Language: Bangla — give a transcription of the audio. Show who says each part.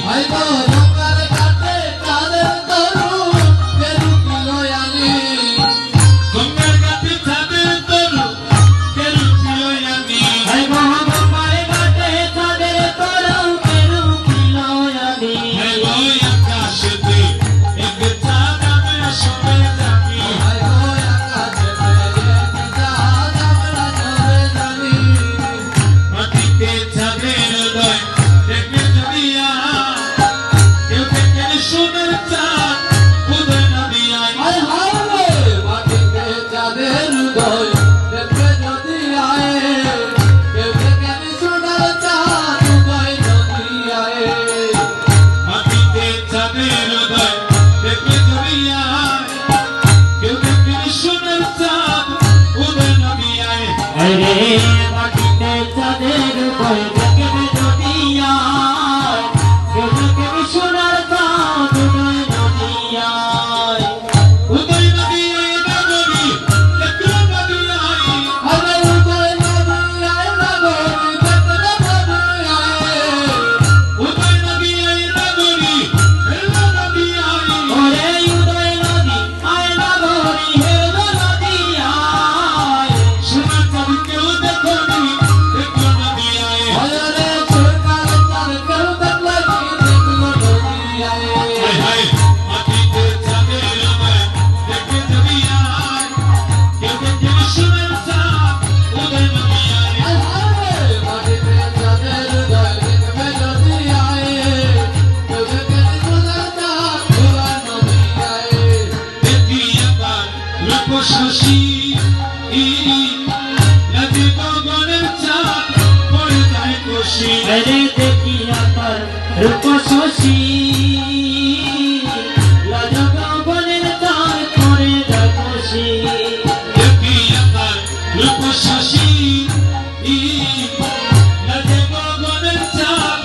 Speaker 1: 来吧，
Speaker 2: は来てチャるネル শশী লাজকাবনের তার করে দেখশী
Speaker 3: একই একার রূপ শশী লজকাবনের চাঁদ